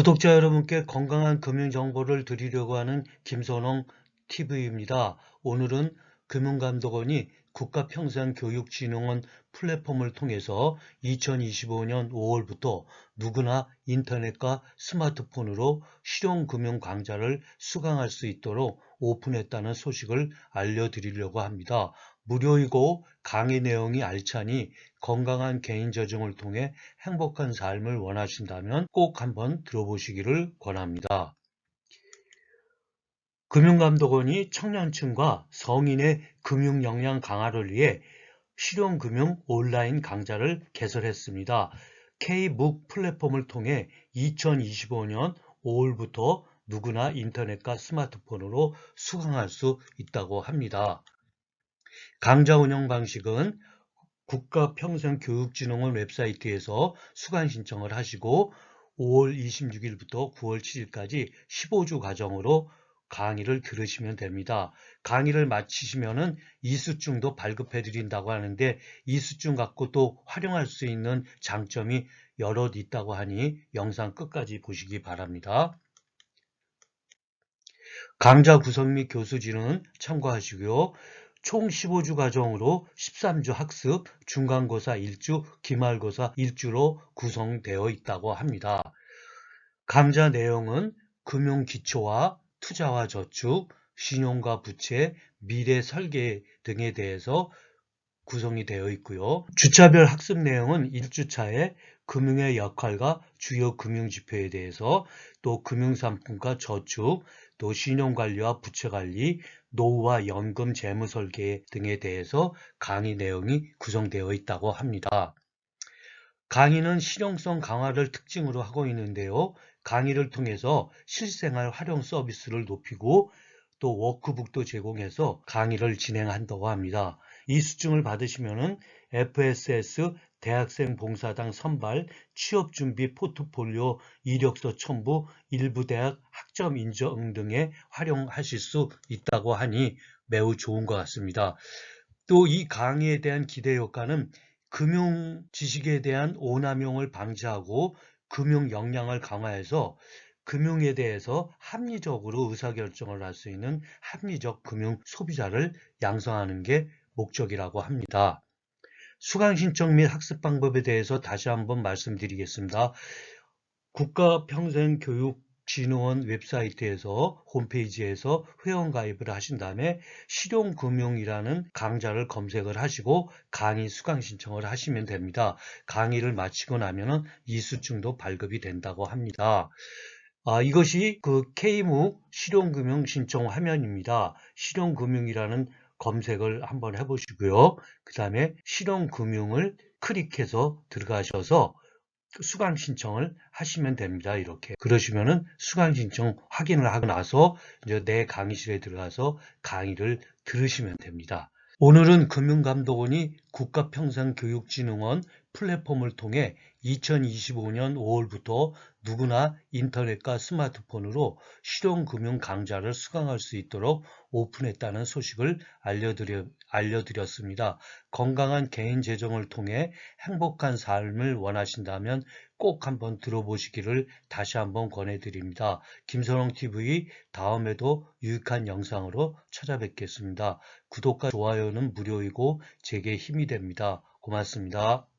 구독자 여러분께 건강한 금융 정보를 드리려고 하는 김선홍 TV입니다. 오늘은 금융감독원이 국가평생교육진흥원 플랫폼을 통해서 2025년 5월부터 누구나 인터넷과 스마트폰으로 실용금융 강좌를 수강할 수 있도록 오픈했다는 소식을 알려드리려고 합니다. 무료이고 강의 내용이 알차니 건강한 개인 저증을 통해 행복한 삶을 원하신다면 꼭 한번 들어보시기를 권합니다. 금융감독원이 청년층과 성인의 금융 역량 강화를 위해 실용금융 온라인 강좌를 개설했습니다. K묵 플랫폼을 통해 2025년 5월부터 누구나 인터넷과 스마트폰으로 수강할 수 있다고 합니다. 강좌 운영 방식은 국가평생교육진흥원 웹사이트에서 수강 신청을 하시고 5월 26일부터 9월 7일까지 15주 과정으로 강의를 들으시면 됩니다. 강의를 마치시면은 이수증도 발급해 드린다고 하는데 이수증 갖고 또 활용할 수 있는 장점이 여럿 있다고 하니 영상 끝까지 보시기 바랍니다. 강좌 구성 및 교수 진흥은 참고하시고요. 총 15주 과정으로 13주 학습, 중간고사 1주, 기말고사 1주로 구성되어 있다고 합니다. 강좌 내용은 금융 기초와 투자와 저축, 신용과 부채, 미래 설계 등에 대해서 구성이 되어 있고요. 주차별 학습 내용은 1주차에 금융의 역할과 주요 금융 지표에 대해서 또 금융상품과 저축, 또 신용관리와 부채관리, 노후와 연금 재무설계 등에 대해서 강의 내용이 구성되어 있다고 합니다. 강의는 실용성 강화를 특징으로 하고 있는데요. 강의를 통해서 실생활 활용 서비스를 높이고 또 워크북도 제공해서 강의를 진행한다고 합니다. 이 수증을 받으시면은 FSS 대학생 봉사당 선발 취업준비 포트폴리오 이력서 첨부 일부 대학 학점 인정 등에 활용하실 수 있다고 하니 매우 좋은 것 같습니다. 또 이 강의에 대한 기대 효과는 금융 지식에 대한 오남용을 방지하고 금융 역량을 강화해서 금융에 대해서 합리적으로 의사결정을 할 수 있는 합리적 금융 소비자를 양성하는 게 목적이라고 합니다. 수강 신청 및 학습 방법에 대해서 다시 한번 말씀드리겠습니다. 국가평생교육진흥원 웹사이트에서 홈페이지에서 회원 가입을 하신 다음에 실용금융이라는 강좌를 검색을 하시고 강의 수강 신청을 하시면 됩니다. 강의를 마치고 나면 이수증도 발급이 된다고 합니다. 아, 이것이 그 K무 실용금융 신청 화면입니다. 실용금융이라는 검색을 한번 해보시고요. 그 다음에 실용금융을 클릭해서 들어가셔서 수강 신청을 하시면 됩니다. 이렇게 그러시면은 수강 신청 확인을 하고 나서 이제 내 강의실에 들어가서 강의를 들으시면 됩니다. 오늘은 금융감독원이 국가평생교육진흥원 플랫폼을 통해 2025년 5월부터 누구나 인터넷과 스마트폰으로 실용금융 강좌를 수강할 수 있도록 오픈했다는 소식을 알려드려, 알려드렸습니다. 건강한 개인 재정을 통해 행복한 삶을 원하신다면 꼭 한번 들어보시기를 다시 한번 권해드립니다. 김선홍TV 다음에도 유익한 영상으로 찾아뵙겠습니다. 구독과 좋아요는 무료이고 제게 힘이 됩니다. 고맙습니다.